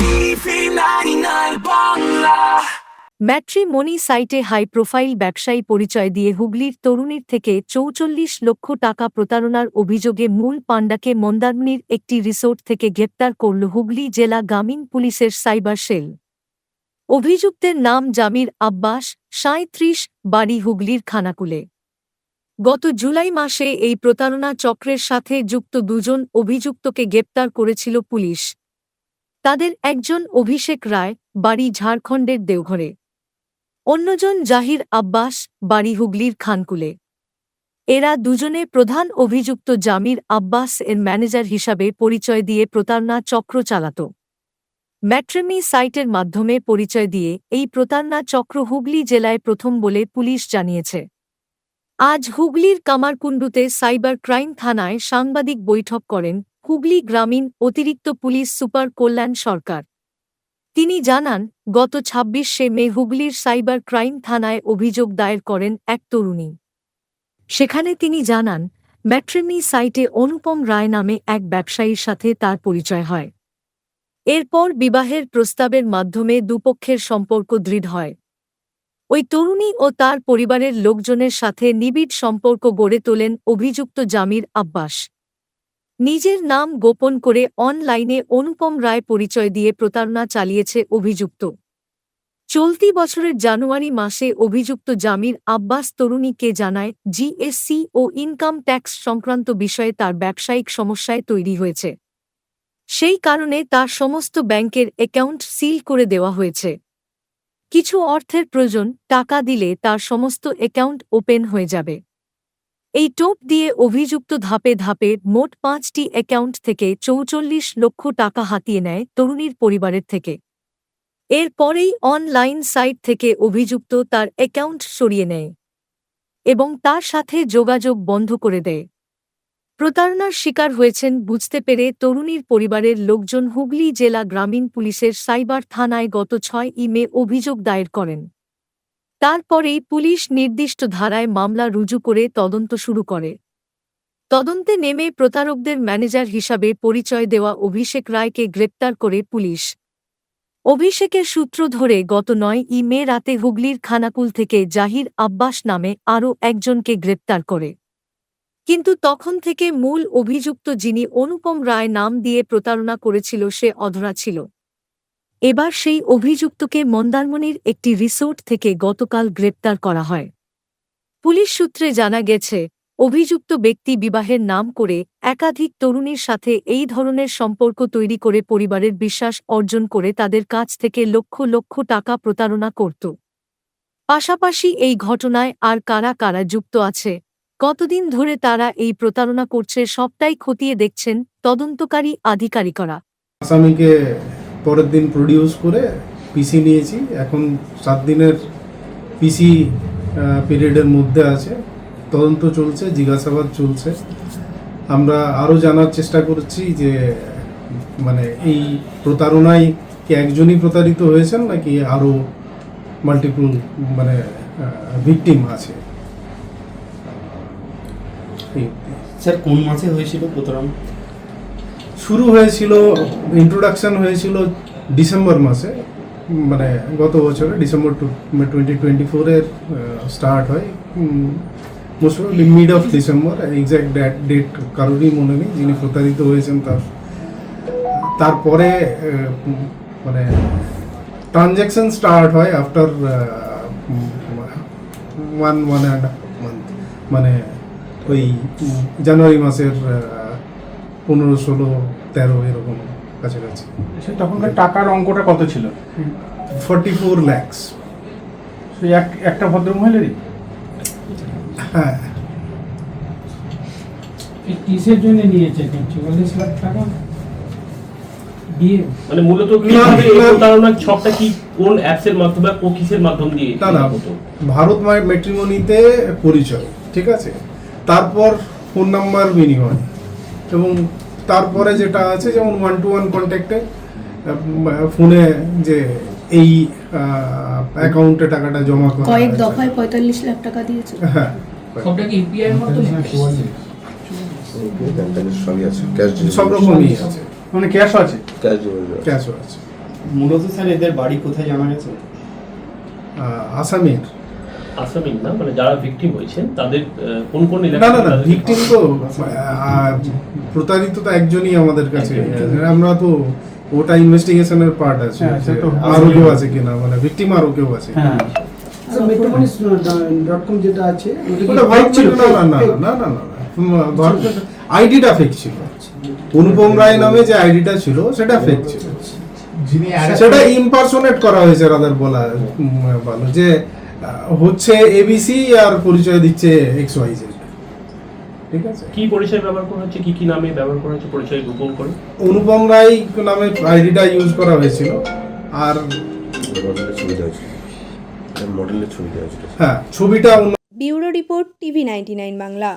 TV 99 Bangla matrimony সাইটে high profile ব্যবসায়ী পরিচয় দিয়ে হুগলির তরুণীর থেকে চৌচল্লিশ লক্ষ টাকা প্রতারণার অভিযোগে মূল পাণ্ডাকে মন্দারমণির একটি রিসোর্ট থেকে গ্রেপ্তার করল হুগলি জেলা গ্রামীণ পুলিশের সাইবার সেল। অভিযুক্তের নাম জামির আব্বাস সাঁত্রিশ বাড়ি হুগলির খানাকুলে। গত জুলাই মাসে এই প্রতারণা চক্রের সাথে যুক্ত দুজন অভিযুক্তকে গ্রেপ্তার করেছিল পুলিশ। তাদের একজন অভিষেক রায় বাড়ি ঝাড়খণ্ডের দেওঘরে। অন্যজন জাহির আব্বাস বাড়ি হুগলির খানকুলে। এরা দুজনে প্রধান অভিযুক্ত জামির আব্বাস এর ম্যানেজার হিসাবে পরিচয় দিয়ে প্রতারণা চক্র চালাত। ম্যাট্রেমি সাইটের মাধ্যমে পরিচয় দিয়ে এই প্রতারণা চক্র হুগলি জেলায় প্রথম বলে পুলিশ জানিয়েছে। আজ হুগলির কামারকুণ্ডুতে সাইবার ক্রাইম থানায় সাংবাদিক বৈঠক করেন হুগলি গ্রামীণ অতিরিক্ত পুলিশ সুপার কল্যাণ সরকার। তিনি জানান, গত ছাব্বিশে মে হুগলির সাইবার ক্রাইম থানায় অভিযোগ দায়ের করেন এক তরুণী। সেখানে তিনি জানান, ম্যাট্রেমি সাইটে অনুপম রায় নামে এক ব্যবসায়ীর সাথে তার পরিচয় হয়। এরপর বিবাহের প্রস্তাবের মাধ্যমে দুপক্ষের সম্পর্ক দৃঢ় হয়। ওই তরুণী ও তার পরিবারের লোকজনের সাথে নিবিড় সম্পর্ক গড়ে তোলেন অভিযুক্ত জামির আব্বাস। নিজের নাম গোপন করে অনলাইনে অনুপম রায় পরিচয় দিয়ে প্রতারণা চালিয়েছে অভিযুক্ত। চলতি বছরের জানুয়ারি মাসে অভিযুক্ত জামির আব্বাস তরুণীকে জানায়, জিএসসি ও ইনকাম ট্যাক্স সংক্রান্ত বিষয়ে তার ব্যবসায়িক সমস্যায় তৈরি হয়েছে। সেই কারণে তার সমস্ত ব্যাংকের অ্যাকাউন্ট সিল করে দেওয়া হয়েছে। কিছু অর্থের প্রয়োজন, টাকা দিলে তার সমস্ত অ্যাকাউন্ট ওপেন হয়ে যাবে। এই টোপ দিয়ে অভিযুক্ত ধাপে ধাপে মোট পাঁচটি অ্যাকাউন্ট থেকে চৌচল্লিশ লক্ষ টাকা হাতিয়ে নেয় তরুণীর পরিবারের থেকে। এর পরেই অনলাইন সাইট থেকে অভিযুক্ত তার অ্যাকাউন্ট সরিয়ে নেয় এবং তার সাথে যোগাযোগ বন্ধ করে দেয়। প্রতারণার শিকার হয়েছেন বুঝতে পেরে তরুণীর পরিবারের লোকজন হুগলি জেলা গ্রামীণ পুলিশের সাইবার থানায় গত ছয় ইমে অভিযোগ দায়ের করেন। তারপরেই পুলিশ নির্দিষ্ট ধারায় মামলা রুজু করে তদন্ত শুরু করে। তদন্তে নেমে প্রতারকদের ম্যানেজার হিসাবে পরিচয় দেওয়া অভিষেক রায়কে গ্রেপ্তার করে পুলিশ। অভিষেকের সূত্র ধরে গত নয় ই মে রাতে হুগলির খানাকুল থেকে জাহির আব্বাস নামে আরও একজনকে গ্রেপ্তার করে। কিন্তু তখন থেকে মূল অভিযুক্ত যিনি অনুপম রায় নাম দিয়ে প্রতারণা করেছিল সে অধরা ছিল। এবার সেই অভিযুক্তকে মন্দারমণির একটি রিসোর্ট থেকে গতকাল গ্রেপ্তার করা হয়। পুলিশ সূত্রে জানা গেছে, অভিযুক্ত ব্যক্তি বিবাহের নাম করে একাধিক তরুণীর সাথে এই ধরনের সম্পর্ক তৈরি করে পরিবারের বিশ্বাস অর্জন করে তাদের কাছ থেকে লক্ষ লক্ষ টাকা প্রতারণা করত। পাশাপাশি এই ঘটনায় আর কারা কারা যুক্ত আছে, কতদিন ধরে তারা এই প্রতারণা করছে সবটাই খতিয়ে দেখছেন তদন্তকারী আধিকারিকরা। আসামিকে পরের দিন প্রডিউস করে পিসি নিয়েছি। এখন সাত দিনের পিসি পিরিয়ডের মধ্যে আছে। তদন্ত চলছে, জিজ্ঞাসাবাদ চলছে। আমরা আরও জানার চেষ্টা করছি যে মানে এই প্রতারণায় কি একজনই প্রতারিত হয়েছেন নাকি আরও মাল্টিপল মানে ভিকটিম আছে? স্যার, কোন মাসে হয়েছিল প্রতারণা? শুরু হয়েছিল ইন্ট্রোডাকশন হয়েছিল ডিসেম্বর মাসে মানে গত বছরে, ডিসেম্বর টু টোয়েন্টি টোয়েন্টি ফোরের স্টার্ট হয়। Most mid of December exact date date কারোরই মনে নেই, যিনি প্রতারিত হয়েছেন তার। তারপরে মানে ট্রানজ্যাকশন স্টার্ট হয় after one one and month মানে ওই জানুয়ারি মাসের পনেরো ষোলো তেরো এরকম কাছাকাছি। সে তখনকার টাকার অঙ্কটা কত ছিল? Forty four lakhs. সেই এক একটা ভদ্রমহিলারই? হ্যাঁ। কিসের জন্য নিয়েছে? চুয়াল্লিশ লাখ টাকা? মানে মূলত প্রতারণার ছকটা কি কোন অ্যাপসের মাধ্যমে ও কিসের মাধ্যম দিয়ে না না। হতো? ভারত ম্যাট্রিমনিতে পরিচয় ঠিক আছে? তারপর ফোন নাম্বার বিনিময়। এবং তারপরে যেটা আছে যেমন ওয়ান টু ওয়ান কন্ট্যাক্টে ফোনে যে এই অ্যাকাউন্টে টাকাটা জমা করা কয়েক দফায় পঁয়তাল্লিশ লাখ টাকা দিয়েছে। হ্যাঁ। সবটা কি ইউপিআই এর মাধ্যমে? সবই আছে ক্যাশ সব রকমই আছে। মানে ক্যাশ আছে। ক্যাশ ক্যাশও আছে। মূলত স্যার এদের বাড়ি কোথায় জানা গেছে? আহ, আসামের না মানে যারা ভিকটিম হয়েছেন তাদের কোন কোন না এলাকায় না না ভিকটিম তো প্রতারিত তো একজনই আমাদের কাছে। আমরা তো ওটা ইনভেস্টিগেশনের পার্ট আছে। হ্যাঁ, তো আরও কেউ আছে কিনা মানে ভিকটিম আরও কেউ আছে হ্যাঁ। মেট্রোপলিস ডট কম যেটা আছে ওটা ভাইট ছিল না? না না না না না আইডিটা ফেক ছিল। অনুপম রায় নামে যে আইডিটা ছিল সেটা ফেক ছিল। সেটা ইমপারসোনেট করা হয়েছে রাদার বলা ভালো। যে হচ্ছে এবিসি আর পরিচয় দিচ্ছে এক্স ওয়াই জেড ঠিক আছে? কি পরিচয় ব্যবহার করা হচ্ছে? কি কি নামে ব্যবহার করা হচ্ছে? পরিচয় গোপন করে। অনুপম রায় নামে আইডিটা ইউজ করা হয়েছিল। আর মডেলের ছবি দেওয়া ছিল হ্যাঁ ছবিটা bureau report TV ninety 99 Bangla.